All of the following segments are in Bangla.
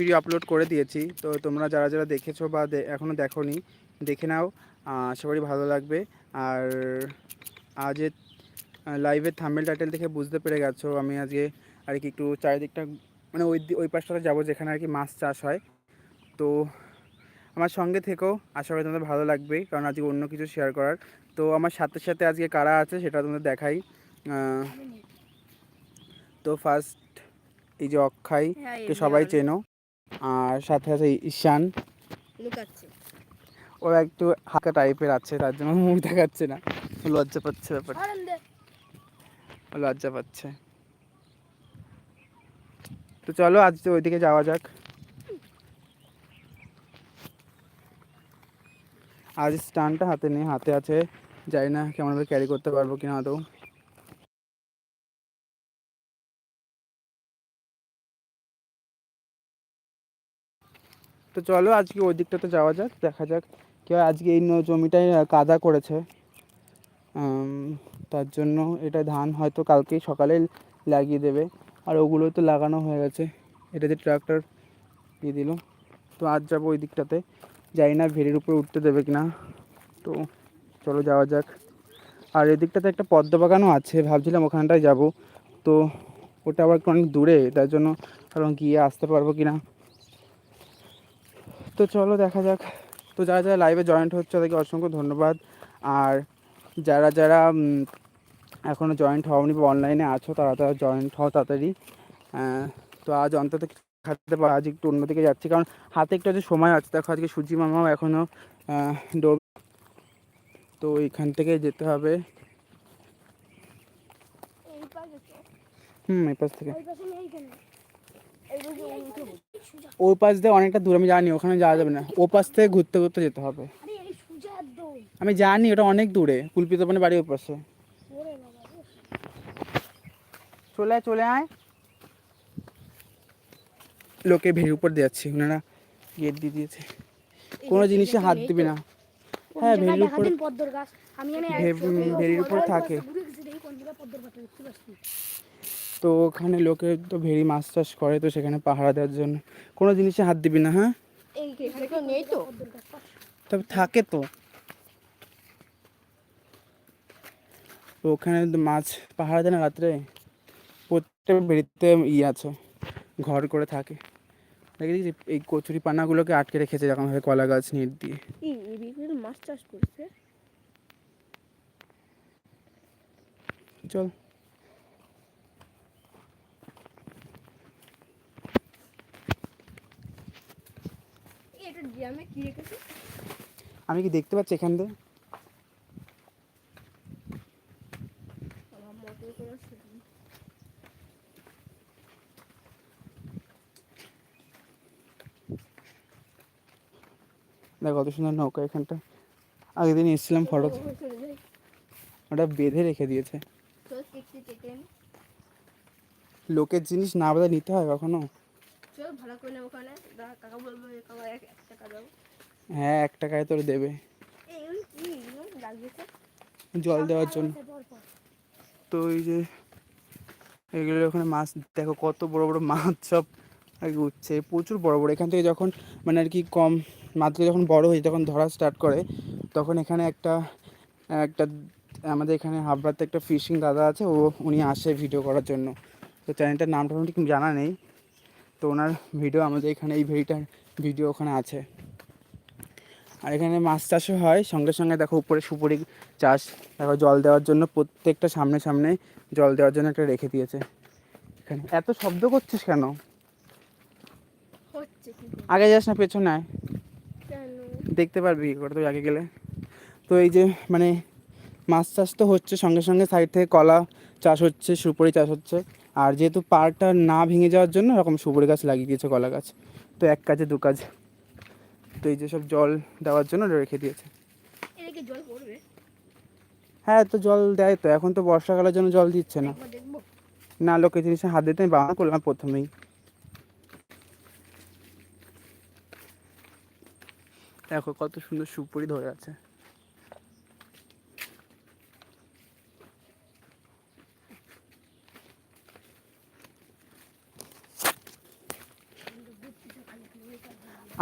ভিডিও আপলোড করে দিয়েছি। তো তোমরা যারা যারা দেখেছ বা এখনও দেখোনি দেখে নাও। করি ভালো লাগবে। আর আজের লাইভের থাম্বেল টাইটেল দেখে বুঝতে পেরে গেছো। আমি আজকে আর কি একটু চারিদিকটা মানে ওই ওই পাশটাতে যাব যেখানে আর কি মাছ চাষ হয়। তো আমার সঙ্গে থেকেও আশা করি তোমাদের ভালো লাগবে কারণ আজকে অন্য কিছু শেয়ার করার। তো আমার সাথে সাথে আজকে কারা আছে সেটা তোমাদের দেখাই। তো ফার্স্ট এই যে অক্ষয় হ্যাঁ, কে সবাই চেনো। আর সাথে আছে ঈশান। লুকাচ্ছে। ও একটু হালকা টাইপের আছে তার জন্য মুখ দেখাচ্ছে না। লজ্জা পাচ্ছে ব্যাপার লজ্জা পাচ্ছে। তো চলো আজ তো ওইদিকে যাওয়া যাক। আজ স্টানটা হাতে নেই হাতে আছে। জানি না কেমনভাবে ক্যারি করতে পারব কিনা আদৌ তো চলো আজকে ওই দিকটাতে যাওয়া যাক, দেখা যাক কেউ আজকে এই ন- জমিটায় কাদা করেছে। তার জন্য এটা ধান হয়তো কালকেই সকালে লাগিয়ে দেবে। আর ওগুলো তো লাগানো হয়ে গেছে। এটাতে ট্রাক্টর দিয়ে দিল। তো আজ যাব ওই দিকটাতে। জানি না ভেড়ির উপরে উঠতে দেবে কিনা। তো চলো যাওয়া যাক। আর এদিকটাতে একটা পদ্ম বাগানও আছে, ভাবছিলাম ওখানটায় যাব। তো ওটা আবার অনেক দূরে, তার জন্য কারণ গিয়ে আসতে পারব কিনা। তো চলো দেখা যাক। তো যারা যারা লাইভে জয়েন্ট হচ্ছে তাদেরকে অসংখ্য ধন্যবাদ। আর যারা যারা এখনও জয়েন্ট হওনি বা অনলাইনে আছো তারা তারা জয়েন্ট হও তাড়াতাড়ি। তো আজ অন্তত খাতে পারো আজ একটু অন্যদিকে যাচ্ছি। কারণ হাতে একটু আছে সময় আছে। দেখো আজকে সুজি মামাও এখনও ডোব তো এইখান থেকে যেতে হবে। হুম এই পাশ থেকে। ওই পাশে দিয়ে অনেকটা দূর আমি জানি ওখানে যাওয়া যাবে না। ও পাশ থেকে ঘুরতে ঘুরতে যেতে হবে। আমি জানি ওটা অনেক দূরে কুলপিত মানে বাড়ি ওই পাশে। চলে আয় চলে আয়। লোকে ভেড়ির উপর দিয়ে যাচ্ছে ওনারা গেট দিয়ে দিয়েছে। কোনো জিনিসে হাত দিবি না। হ্যাঁ, ভেড়ির উপর- ভেড়ির উপর থাকে। তো ওখানে লোকে তো ভেড়ি মাছ চাষ করে তো সেখানে পাহারা দেওয়ার জন্য। কোনো জিনিসে হাত দিবি না হ্যাঁ? এখানে নেই তো? তবে থাকে তো। তো ওখানে মাছ পাহারা দেয় না রাত্রে? প্রত্যেক ভেড়িতে ই আছে ঘর করে থাকে। দেখি যে এই কচুরি পানাগুলোকে আটকে রেখেছে যখন হয় কলা গাছ নেট দিয়ে। মাছ চাষ করছে। চল এটা ড্রামে কি রেখেছে? আমি কি দেখতে পাচ্ছি এখান দিয়ে? দেখ কত সুন্দর নৌকা এখানটা। আগের দিন এসেছিলাম ফটো ওটা বেঁধে রেখে দিয়েছে। লোকের জিনিস না বোধহয় নিতে হয় কখনো চল ভাড়া করে নেব ওখানে দাঁড়া, কাকা বলব এ কাকা এক এক টাকা দাও হ্যাঁ এক টাকায় তোর দেবে। জল দেওয়ার জন্য। তো এই যে এগুলো ওখানে মাছ, দেখো কত বড় বড় মাছ সব আর কি উঠছে। প্রচুর বড় বড়। এখান থেকে যখন মানে আর কি কম মাছগুলো যখন বড় হয়ে তখন ধরা স্টার্ট করে, তখন এখানে একটা একটা আমাদের এখানে হাবড়াতে একটা ফিশিং দাদা আছে, ও, উনি আসে ভিডিও করার জন্য। তো চ্যানেলটার নামটা ঠিক জানা নেই। তো ওনার ভিডিও আমাদের এখানে, এই ভেড়িটার ভিডিও ওখানে আছে। আর এখানে মাছ চাষও হয়। সঙ্গে সঙ্গে দেখো উপরে সুপুরি চাষ দেখো জল দেওয়ার জন্য প্রত্যেকটা সামনে সামনে জল দেওয়ার জন্য একটা রেখে দিয়েছে। এখানে। এত শব্দ করছিস কেন? আগে যাস না পেছনে দেখতে পারবি কি করে তুই আগে গেলে। তো এই যে মানে মাছ চাষ তো হচ্ছে সঙ্গে সঙ্গে সাইড থেকে কলা চাষ হচ্ছে সুপুরি চাষ হচ্ছে। আর যেহেতু পাড়টা না ভেঙে যাওয়ার জন্য এরকম সুপুরি গাছ লাগিয়ে দিয়েছে কলা গাছ। তো এক কাজে দু কাজ। তো এই যে সব জল দেওয়ার জন্য রেখে দিয়েছে। হ্যাঁ তো জল দেয় তো এখন তো বর্ষাকালের জন্য জল দিচ্ছে না। না লোকে জিনিসে হাত দিতে আমি বারণ করলাম প্রথমেই। দেখো কত সুন্দর সুপুরি ধরে আছে।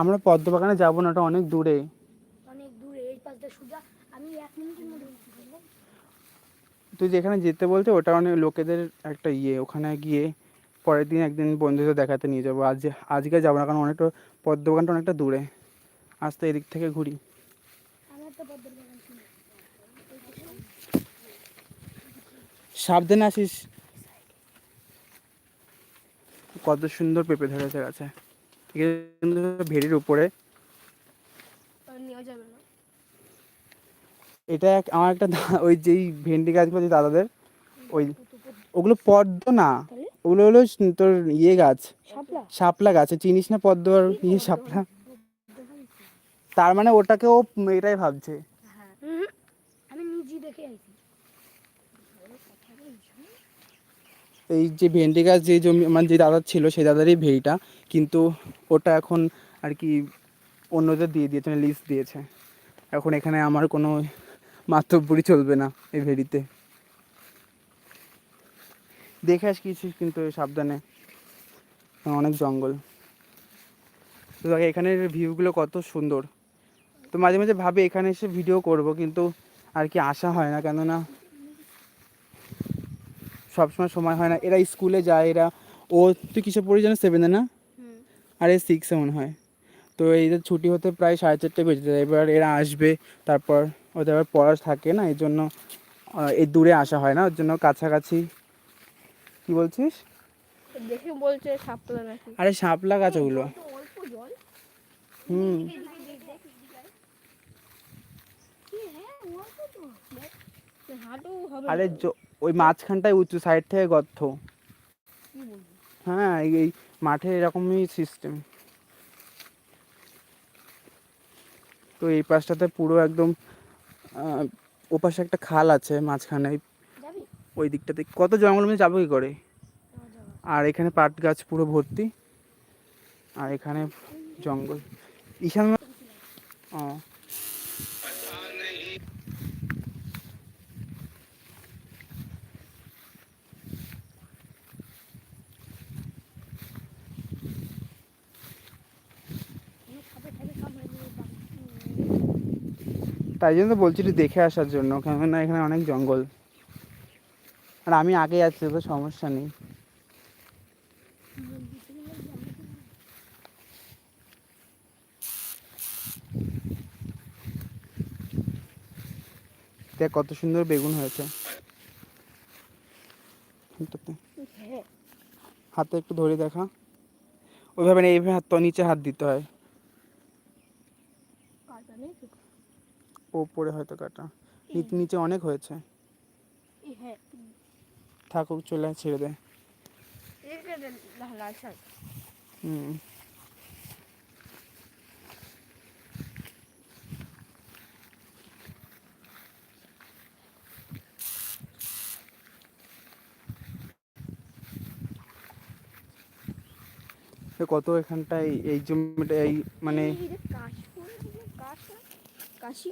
আমরা পদ্মবাগানে যাব না ওটা অনেক দূরে। অনেক দূরে এই পাশ দিয়ে সোজা। আমি এক মিনিটের মধ্যে তুই যেখানে যেতে বলছে ওটা অনেক লোকেদের একটা ইয়ে। ওখানে গিয়ে পরের দিন একদিন বন্ধুদের দেখাতে নিয়ে যাব। আজ আজকে যাব না কারণ অনেকটা পদ্মবাগানটা অনেকটা দূরে। আজ তো এদিক থেকে ঘুরি। বাগান সাবধানে আসিস। কত সুন্দর পেঁপে ধরেছে গাছে। কিন্তু ভেড়ির উপরে। এটা এক- আমার একটা ওই যেই ভেন্ডি গাছগুলো যে দাদাদের ওই ওগুলো পদ্ম না ওগুলো হলো তোর ইয়ে গাছ। শাপলা? গাছ চিনিস না পদ্ম আর ইয়ে শাপলা? তার মানে ওটাকেও এটাই ভাবছে। আমি নিজে দেখে আইছি। এই যে ভেন্ডি গাছ, যে জমি মানে যে দাদার ছিল, সেই দাদারই ভেড়িটা, কিন্তু ওটা এখন আর কি অন্যদের দিয়ে দিয়েছে মানে লিস্ট দিয়েছে। এখন এখানে আমার কোনো মাতব্বরি চলবে না এই ভেড়িতে। দেখে আস কিছু কিন্তু সাবধানে। অনেক জঙ্গল। তো দেখ, এখানের ভিউগুলো কত সুন্দর। তো মাঝে মাঝে ভাবি এখানে এসে ভিডিও করব, কিন্তু আর কি আসা হয় না, কেননা সবসময় সময় হয় না। এরা স্কুলে যায় এরা ও তুই কিসে পড়ি জানো সেভেনে না? আর এই সিক্সে মনে হয়। তো এইদের ছুটি হতে প্রায় সাড়ে চারটে বেজে যায়। এবার এরা আসবে তারপর ওদের আবার পড়া থাকে না এই জন্য এই দূরে আসা হয় না ওর জন্য কাছাকাছি কি বলছিস? দেখে বলছে সাপলা নাকি। আরে শাপলা গাছ ওগুলো। হুম। আরে জ- ওই মাঝখানটায় উঁচু সাইড থেকে গর্ত। হ্যাঁ এই মাঠে এরকমই সিস্টেম তো এই পাশটাতে পুরো একদম আহ, ও একটা খাল আছে মাঝখানে। ওই দিকটাতে। কত জঙ্গল মধ্যে যাব কি করে? আর এখানে পাট গাছ পুরো ভর্তি। আর এখানে জঙ্গল। ঈশান ও অনেক সাপে থাকে কামড়ে দিয়ে বাবা। তাই জন্য তো বলছিলি দেখে আসার জন্য, কেননা এখানে অনেক জঙ্গল। আর আমি আগে যাচ্ছি তো সমস্যা নেই। দেখ কত সুন্দর বেগুন হয়েছে। হ্যাঁ হাতে একটু ধরে দেখা। ওইভাবে এইভাবে হাত তো নিচে হাত দিতে হয় কাটা নেই তো ওপরে হয়তো কাটা। নিচে নিচে অনেক হয়েছে। হ্যাঁ। থাকুক চলে ছেড়ে দে। এদিকে দে- লাল লাল শাক। হুম। কত এখানটায় এই জমিটা এই মানে? কাশি।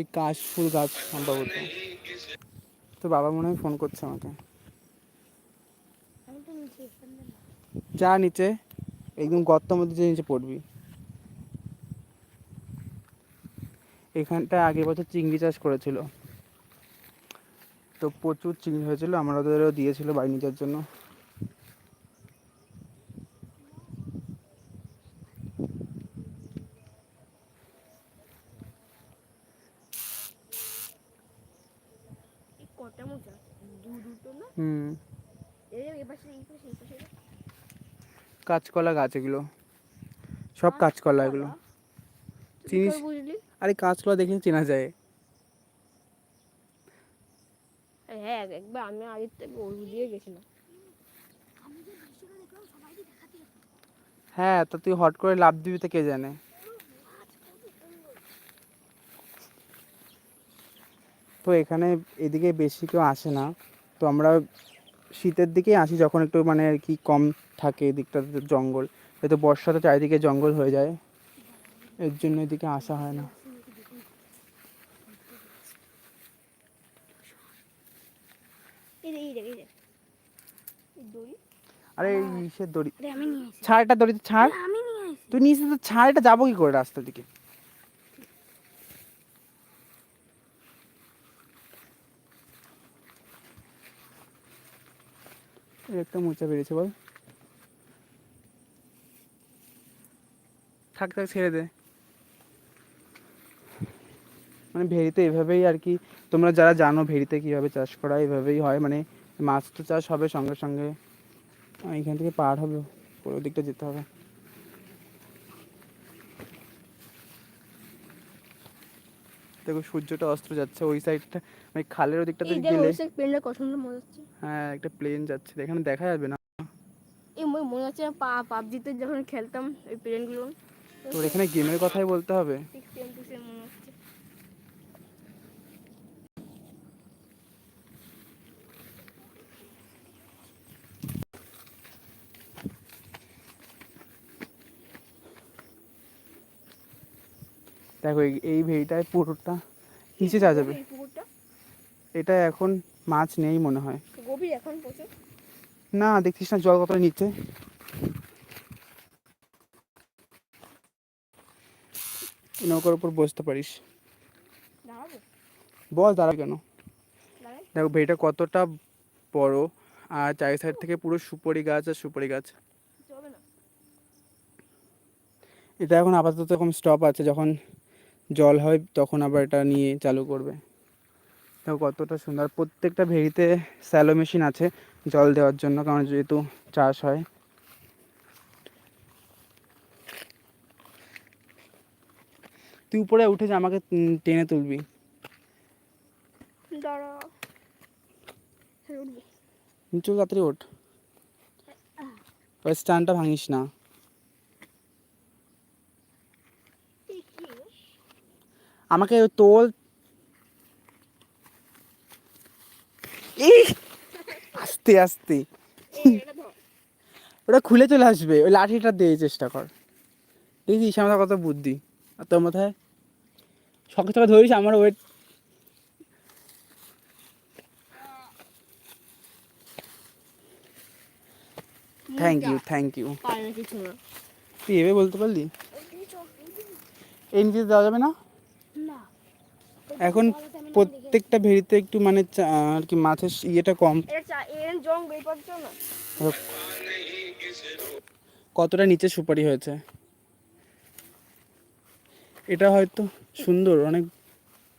এই কাশ ফুল গাছ সম্ভবত। তো বাবা মনে হয় ফোন করছে আমাকে। যা নিচে একদম গর্তের মধ্যে যে নিচে পড়বি। এখানটা আগের বছর চিংড়ি চাষ করেছিল। তো প্রচুর চিংড়ি হয়েছিল আমরা ওদেরও দিয়েছিল বাড়ি নিজের জন্য এই কটা মোচা দু দুটো না হুম এই যে এপাশে এই পাশে এই পাশে কাঁচকলা গাছ এগুলো। সব কাঁচকলা এগুলো। চিনিস আরে কাঁচকলা দেখলে চেনা যায়। হ্যাঁ একবার আমি আগের দিয়ে গেছিলাম। হ্যাঁ তো তুই হট করে লাভ দিবি তো কে জানে। তো এখানে এদিকে বেশি কেউ আসে না। তো আমরা শীতের দিকেই আসি যখন একটু মানে আর কি কম থাকে এদিকটাতে জঙ্গল। তো বর্ষাতে চারিদিকে জঙ্গল হয়ে যায় এর জন্য এদিকে আসা হয় না। আরে এই ইসের দড়ি। ছাড় এটা দড়ি ছাড়। তুই নিচে তো ছাড় এটা যাব কি করে রাস্তার দিকে এই একটা মোচা বেরিয়েছে বল। থাক থাক, ছেড়ে দে। মানে ভেরিতে এভাবেই আর কি, তোমরা যারা জানো ভেরিতে কীভাবে চাষ করা এভাবেই হয়। মানে মাছ তো চাষ হবে সঙ্গে সঙ্গে এখান থেকে পার হবে পুরো দিকটা যেতে হবে। দেখো সূর্যটা অস্ত যাচ্ছে ওই সাইডটা মানে খালের ওই দিকটাতে গেলে প্লেনটা কত সুন্দর মনে হচ্ছে। হ্যাঁ একটা প্লেন যাচ্ছে এখানে দেখা যাবে না। এই মনে হচ্ছে পা পাবজিতে যখন খেলতাম ওই প্লেনগুলো তোর এখানে গেমের কথাই বলতে হবে ঠিক সেম টু সেম মনে হচ্ছে দেখো এই- এই ভেড়িটায় পুরোটা নিচে যাওয়া যাবে। এটা এখন মাছ নেই মনে হয়। গভীর এখন প্রচুর। না দেখছিস না জল কতটা নিচে নৌকার উপর বসতে পারিস। বল দাঁড়া কেন? দেখো ভেড়িটা কতটা বড় আর চারি সাইড থেকে পুরো সুপারি গাছ আর সুপারি গাছ। এটা এখন আপাতত এরকম স্টপ আছে যখন জল হয় তখন আবার এটা নিয়ে চালু করবে। দেখো কতটা সুন্দর। প্রত্যেকটা ভেড়িতে স্যালো মেশিন আছে জল দেওয়ার জন্য কারণ যেহেতু চাষ হয়। তুই উপরে উঠে যে আমাকে টেনে তুলবি। দাঁড়া। হ্যাঁ নিচু তাড়াতাড়ি ওঠ। ওই স্ট্যান্ডটা ভাঙিস না এই কি গো? আমাকে তোল। আস্তে আস্তে। ওটা খুলে চলে আসবে। ওই লাঠিটা দিয়ে চেষ্টা কর। দেখছিস আমার কত বুদ্ধি। আর তোর মাথায়? শখে শখে ধরিস আমার wait thank you thank you কিছু তুই এভাবে বলতে পারলি? এই নিচে দেওয়া যাবে না? এখন প্রত্যেকটা ভেড়িতে একটু মানে আর কি মাছের ইয়েটা কম। কতটা নিচে সুপারি হয়েছে। এটা হয়তো সুন্দর অনেক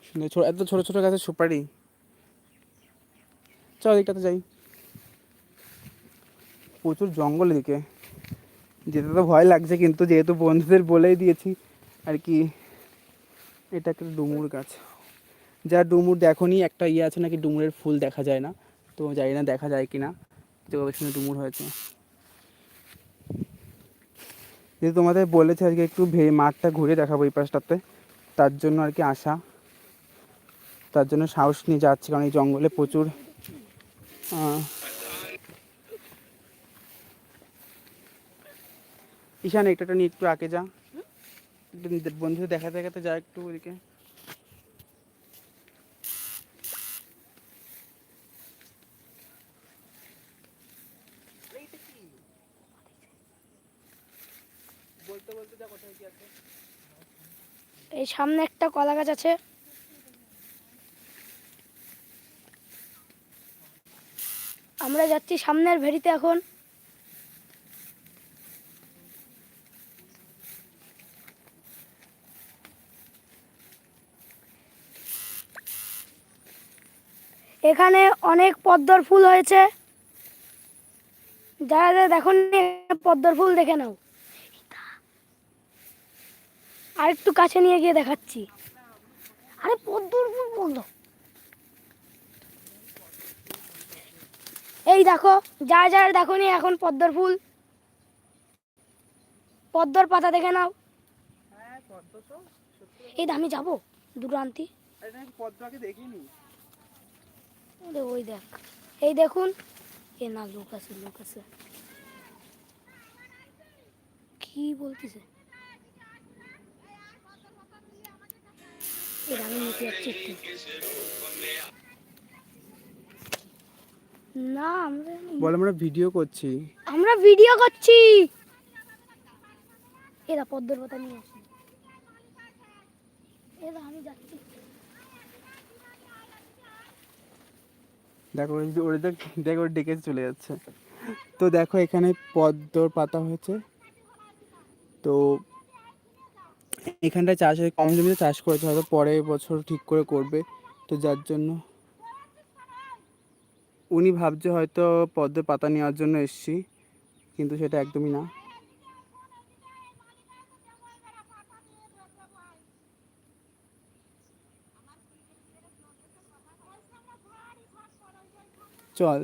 সুন্দর। এত ছোট ছোট গাছের সুপারি। চল এদিকটাতে যাই। প্রচুর জঙ্গল এদিকে। যেতে তো ভয় লাগছে কিন্তু যেহেতু বন্ধুদের বলেই দিয়েছি আর কি এটা একটা ডুমুর গাছ। যা ডুমুর দেখোনি, একটা ইয়ে আছে নাকি ডুমুরের ফুল দেখা যায় না, তো জানি না দেখা যায় কি না তো ওখানে ডুমুর হয়েছে। যেহেতু তোমাদের বলেছে আজকে একটু মাঠটা ঘুরে দেখাবো এই পাশটাতে, তার জন্য আর কি আসা তার জন্য সাহস নিয়ে যাচ্ছি, কারণ এই জঙ্গলে প্রচুর ঈশান একটা নিয়ে একটু আগে যা। বন্ধুদের দেখাতে দেখাতে যা একটু ওদিকে। এই সামনে একটা কলা গাছ আছে। আমরা যাচ্ছি সামনের ভেড়িতে এখন। এখানে অনেক পদ্মর ফুল হয়েছে। যারা যারা দেখুন পদ্মর ফুল দেখে নাও। আর একটু কাছে নিয়ে গিয়ে দেখাচ্ছি। আরে পদ্মর ফুল বলল এই দেখো যা যা দেখো নি এখন পদ্মর ফুল। পদ্মর পাতা দেখে নাও। হ্যাঁ এই আমি যাব দুটো আনতি ওরে ওই দেখ এই দেখুন। এ না লোক আছে লোক আছে। কি বলতেছে? এর আমি নিতে যাচ্ছি একটু। না আমরা বল আমরা ভিডিও করছি। আমরা ভিডিও করছি। এরা পদ্মর পাতা নিয়ে আসি। এরা আমি যাচ্ছি। দেখো যে- ওরা দেখ দেখো ডেকে চলে যাচ্ছে। তো দেখো এখানে পদ্মর পাতা হয়েছে। তো এখানটায় চাষ হয়, কম জমিতে চাষ করেছে হয়তো পরের বছর ঠিক করে করবে। তো যার জন্য উনি ভাবছে হয়তো পদ্মের পাতা নেওয়ার জন্য এসছি, কিন্তু সেটা একদমই না। চল।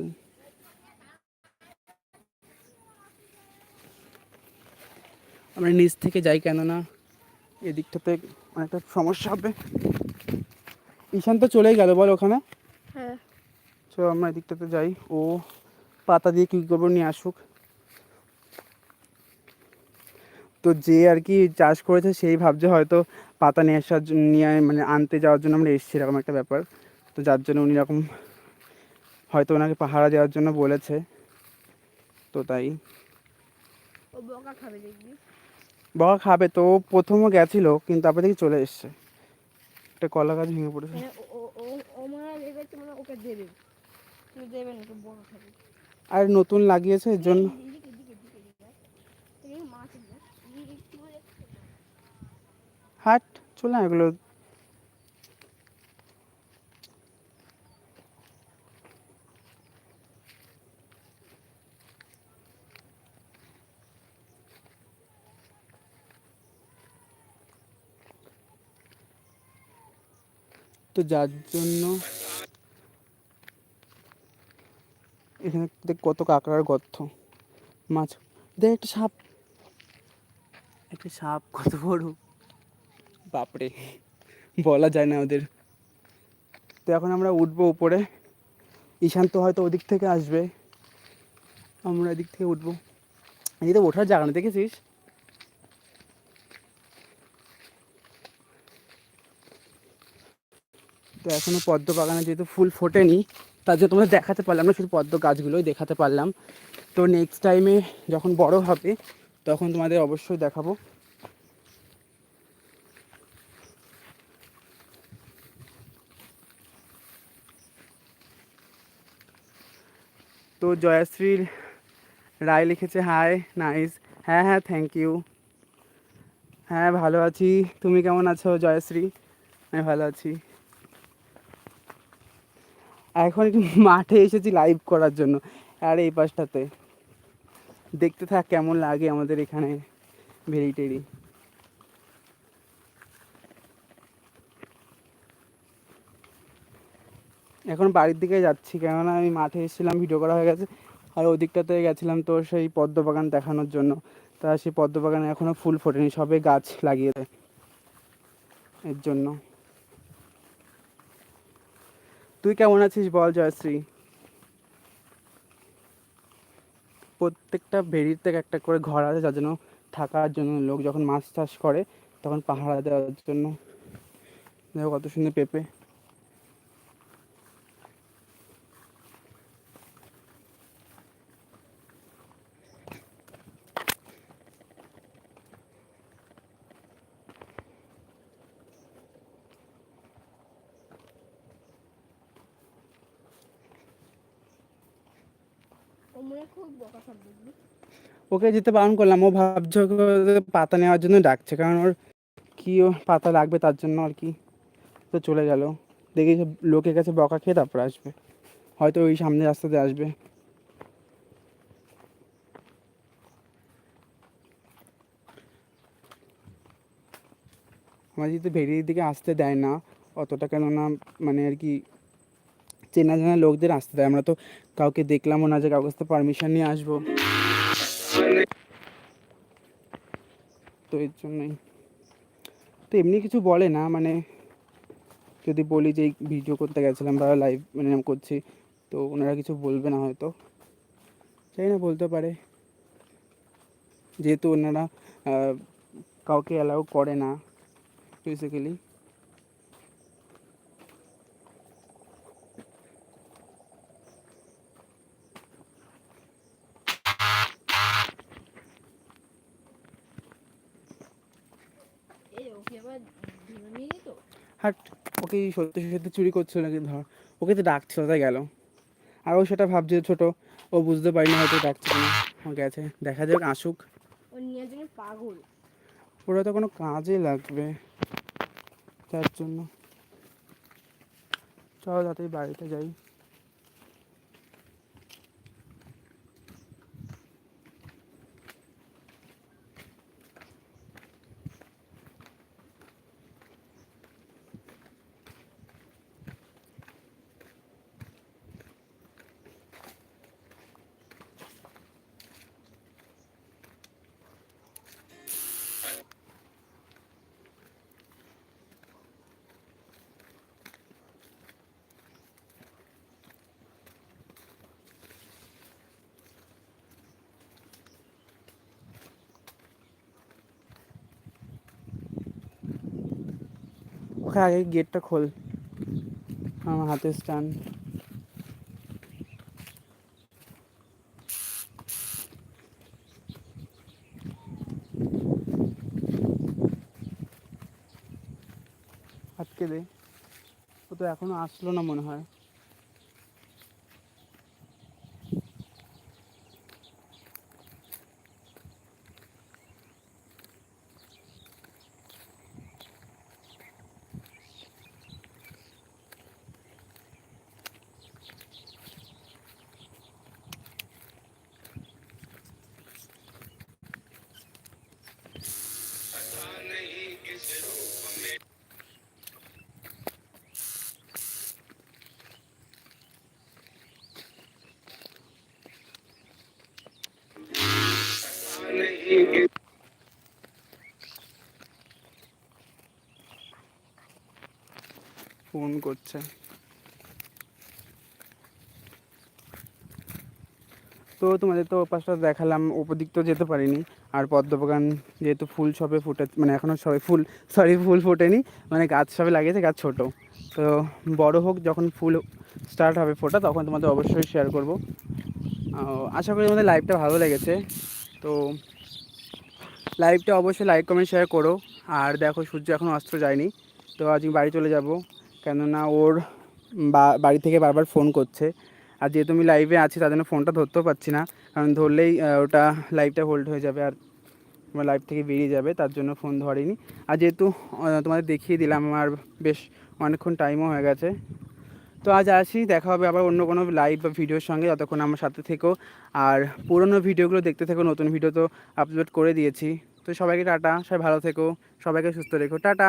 আমরা নিচ থেকে যাই কেননা এদিকটাতে অনেকটা সমস্যা হবে। ঈশান তো চলেই গেল বল ওখানে। হ্যাঁ। চলো আমরা এদিকটাতে যাই। ও পাতা দিয়ে কী করব নিয়ে আসুক। তো যে আর কি চাষ করেছে সেই ভাবছে হয়তো পাতা নিয়ে আসার জন্য নিয়ে মানে আনতে যাওয়ার জন্য আমরা এসেছি এরকম একটা ব্যাপার। তো যার জন্য উনি এরকম হয়তো ওনাকে পাহারা দেওয়ার জন্য বলেছে। তো তাই। ও বকা খাবে দেখবি। বাবা খাবে তো প্রথমও গেছিল কিন্তু তারপর দেখি চলে এসছে একটা কলা গাছ ভেঙে পড়েছে মানে মনে হয় মানে আর নতুন লাগিয়েছে এর জন্য হাট চলে না এগুলো তো যার জন্য এখানে দেখ কত কাঁকড়ার গর্ত। মাছ দেখ একটা সাপ। একটা সাপ কত বড়। বাপরে বলা যায় না ওদের। তো এখন আমরা উঠবো উপরে। ঈশান্ত হয়তো ওদিক থেকে আসবে। আমরা এদিক থেকে উঠবো। এই তো ওঠার জায়গা না দেখেছিস? তো এখনও পদ্ম বাগানে যেহেতু ফুল ফোটেনি, তার জন্য তোমাদের দেখাতে পারলাম না, শুধু পদ্ম গাছগুলোই দেখাতে পারলাম। তো নেক্সট টাইমে যখন বড় হবে, তখন তোমাদের অবশ্যই দেখাবো। তো জয়াশ্রীর রায় লিখেছে হাই নাইস হ্যাঁ হ্যাঁ থ্যাংক ইউ হ্যাঁ ভালো আছি। তুমি কেমন আছো জয়শ্রী? আমি ভালো আছি। এখন একটু মাঠে এসেছি লাইভ করার জন্য, আর এই পাশটাতে। দেখতে থাক কেমন লাগে আমাদের এখানে ভেরি টেরি। এখন বাড়ির দিকে যাচ্ছি, কেননা আমি মাঠে এসেছিলাম ভিডিও করা হয়ে গেছে, আর ওই দিকটাতে গেছিলাম তো সেই পদ্ম বাগান দেখানোর জন্য। তা সেই পদ্ম বাগানে এখনও ফুল ফোটেনি, সবে গাছ লাগিয়ে দেয় এর জন্য। তুই কেমন আছিস বল, জয়শ্রী? প্রত্যেকটা ভেড়ির থেকে একটা করে ঘর আছে, যার জন্য থাকার জন্য লোক যখন মাছ চাষ করে, তখন পাহারা দেওয়ার জন্য। দেখো কত সুন্দর পেঁপে ও মনে হয় খুব বকা খাবে দেখবি ওকে যেতে বারণ করলাম, ও ভাবছে পাতা নেওয়ার জন্য ডাকছে, কারণ ওর কি ও পাতা লাগবে তার জন্য আর কি। তো চলে গেল, দেখি লোকের কাছে বকা খেয়ে তারপর আসবে, হয়তো ওই সামনে রাস্তাতে আসবে। আমার যেহেতু ভেড়ির দিকে আসতে দেয় না, অতটা কেননা মানে আর কি চেনা জানা লোকদের আসতে দেয়। আমরা তো কাউকে দেখলামও না যে কাউকে পারমিশন নিয়ে আসব। তো এর জন্যই। তো এমনি কিছু বলে না মানে যদি বলি যে ভিডিও করতে গেছিলাম বা লাইভ মানে করছি, তো ওনারা কিছু বলবে না হয়তো। চাই না, বলতে পারে। যেহেতু ওনারা কাউকে অ্যালাউ করে না বেসিক্যালি কি আবার ধরে নিয়ে যেত হাট ওকে সত্যি সত্যি চুরি করছিল নাকি ধর। ওকে তো ডাকছিল তাই গেল? আর ও সেটা ভাবছে ছোট ও বুঝতে পারি না হয়তো ডাকছে না গেছে দেখা যাক আসুক। পাগল। ওরা তো কোনো কাজে লাগবে তার জন্য। চলো তাড়াতাড়ি বাড়িতে যাই। ওখানে আগে গেটটা খোল। আমার হাতে স্ট্যান্ড। আটকে দে। ও তো এখনও আসলো না মনে হয়। ফোন করছে। তো তোমাদের তো পাশটা দেখালাম ওপর দিক তো যেতে পারিনি। আর পদ্মবাগান যেহেতু ফুল সবে ফুটে মানে এখনও সবে ফুল সরি ফুল ফোটেনি মানে গাছ সবে লাগিয়েছে, গাছ ছোট। তো বড় হোক, যখন ফুল স্টার্ট হবে ফোটা, তখন তোমাদের অবশ্যই শেয়ার করব। আশা করি তোমাদের লাইভটা ভালো লেগেছে। তো লাইভটা অবশ্যই লাইক কমেন্ট শেয়ার করো। আর দেখো, সূর্য এখন অস্ত্র যায়নি। তো আজ আমি বাড়ি চলে যাব। কেননা ওর বাড়ি থেকে বারবার ফোন করছে। আর যেহেতু আমি লাইভে আছি, তার জন্য ফোনটা ধরতেও পারছি না। কারণ ধরলেই ওটা লাইভটা হোল্ড হয়ে যাবে আর আমার লাইভ থেকে বেরিয়ে যাবে, তার জন্য ফোন ধরেনি। আর যেহেতু তোমাদের দেখিয়ে দিলাম, আমার বেশ অনেকক্ষণ টাইমও হয়ে গেছে। তো আজ আসি, দেখা হবে আবার অন্য কোনো লাইভ বা ভিডিওর সঙ্গে। যতক্ষণ আমার সাথে থেকো। আর পুরোনো ভিডিওগুলো দেখতে থেকো, নতুন ভিডিও তো আপলোড করে দিয়েছি। তো সবাইকে টাটা, সবাই ভালো থেকো, সবাইকে সুস্থ রেখো। টাটা!